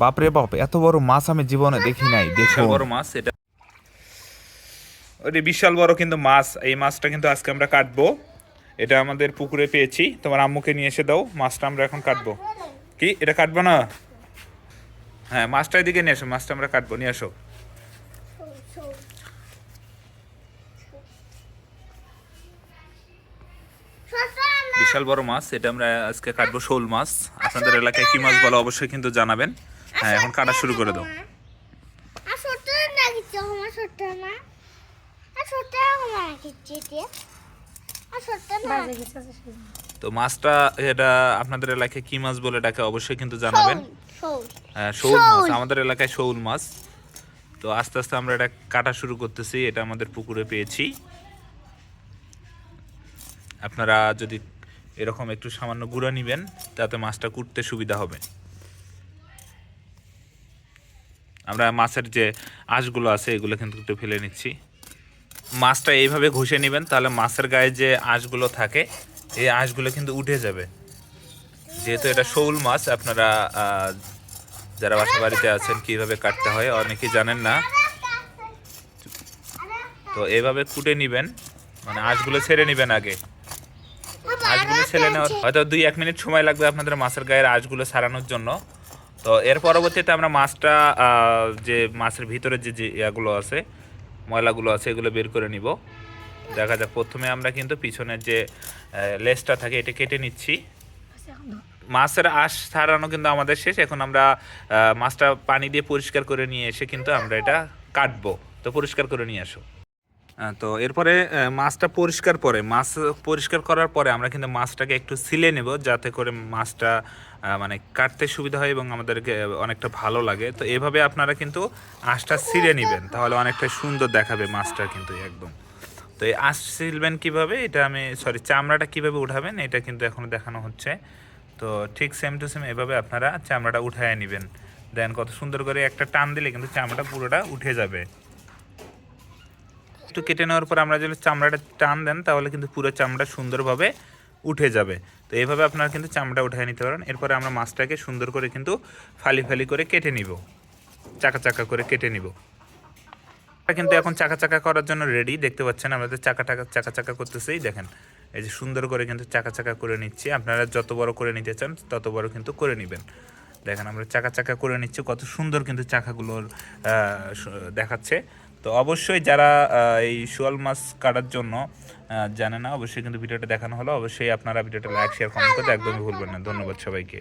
বাপরে বাপ এত বড় মাছ আমি জীবনে দেখি নাই দেখুন। বড় মাছ এটা ওই বিশাল বড় কিন্তু মাছ। এই মাছটা কিন্তু আজকে আমরা কাটবো। এটা আমাদের পুকুরে পেয়েছি। তোমার আম্মুকে নিয়ে এসে দাও মাছটা আমরা এখন কাটবো। কি এটা কাটবো না? হ্যাঁ মাছটা এদিকে নিয়ে এসো মাছটা আমরা কাটবো নিয়ে এসো। বিশাল বড় মাছ এটা আমরা আজকে কাটবো শোল মাছ। আপনাদের এলাকায় কি মাছ বলো অবশ্যই কিন্তু জানাবেন। হ্যাঁ এখন কাটা শুরু করে দাও। আর না কিছু আমার ছোট্ট না। আর আমার কিছু দিয়ে। আর না। তো মাছটা এটা আপনাদের এলাকায় কি মাছ বলে ডাকে অবশ্যই কিন্তু জানাবেন। শোল। হ্যাঁ, শৌল মাছ আমাদের এলাকায় শৌল মাছ। তো আস্তে আস্তে আমরা এটা কাটা শুরু করতেছি এটা আমাদের পুকুরে পেয়েছি। আপনারা যদি এরকম একটু সামান্য গুঁড়া নিবেন তাতে মাছটা কুটতে সুবিধা হবে। আমরা মাছের যে আঁশগুলো আছে, এগুলো কিন্তু একটু ফেলে নিচ্ছি। মাছটা এইভাবে ঘষে নেবেন, তাহলে মাছের গায়ে যে আঁশগুলো থাকে, এই আঁশগুলো কিন্তু উঠে যাবে। যেহেতু এটা শৌল মাছ, আপনারা যারা বাসা বাড়িতে আছেন, কীভাবে কাটতে হয় অনেকেই জানেন না। তো এইভাবে কুটে নিবেন মানে আঁশগুলো ছেড়ে নেবেন আগে। আঁশগুলো ছেড়ে নেওয়ার হয়তো দুই এক মিনিট সময় লাগবে আপনাদের মাছের গায়ের আঁশগুলো ছাড়ানোর জন্য। তো এর পরবর্তীতে আমরা মাছটা যে মাছের ভিতরে যে যে ইয়াগুলো আছে, ময়লাগুলো আছে, এগুলো বের করে নিব। দেখা যাক, প্রথমে আমরা কিন্তু পিছনের যে লেজটা থাকে, এটা কেটে নিচ্ছি। মাছের আঁশ ছাড়ানো কিন্তু আমাদের শেষ। এখন আমরা মাছটা পানি দিয়ে পরিষ্কার করে নিয়ে এসে কিন্তু আমরা এটা কাটবো। তো পরিষ্কার করে নিয়ে আসো। তো এরপরে মাছটা পরিষ্কার পরে, মাছ পরিষ্কার করার পরে আমরা কিন্তু মাছটাকে একটু সিলে নেব যাতে করে মাছটা মানে কাটতে সুবিধা হয় এবং আমাদেরকে অনেকটা ভালো লাগে। তো এভাবে আপনারা কিন্তু আঁশটা সিলে নেবেন, তাহলে অনেকটা সুন্দর দেখাবে মাছটা কিন্তু একদম। তো এই আঁশ সিলবেন কীভাবে? এটা আমি সরি চামড়াটা কীভাবে উঠাবেন? এটা কিন্তু এখনও দেখানো হচ্ছে। তো ঠিক সেম টু সেম এভাবে আপনারা চামড়াটা উঠায় নেবেন। দেন কত সুন্দর করে একটা টান দিলে কিন্তু চামড়াটা পুরোটা উঠে যাবে। একটু কেটে নেওয়ার পর আমরা যদি চামড়াটা টান দেন, তাহলে কিন্তু পুরো চামড়া সুন্দরভাবে উঠে যাবে। তো এইভাবে আপনারা কিন্তু চামড়া উঠিয়ে নিতে পারেন। এরপরে আমরা মাছটাকে সুন্দর করে কিন্তু ফালি ফালি করে কেটে নিব। চাকা চাকা করে কেটে নিব। কিন্তু এখন চাকা চাকা করার জন্য রেডি দেখতে পাচ্ছেন আমাদের চাকা টাকা, চাকা চাকা করতেছেই দেখেন, এই যে সুন্দর করে কিন্তু চাকা চাকা করে নিচ্ছি। আপনারা যত বড় করে নিতে চান, তত বড় কিন্তু করে নেবেন। দেখেন, আমরা চাকা চাকা করে নিচ্ছি। কত সুন্দর কিন্তু চাকাগুলোর দেখাচ্ছে। তো অবশ্যই যারা এই শোয়াল মাছ কাটার জন্য জানে না, অবশ্যই কিন্তু ভিডিওটা দেখানো হলো। অবশ্যই আপনারা ভিডিওটা লাইক শেয়ার কমেন্ট করতে একদমই ভুলবেন না। ধন্যবাদ সবাইকে।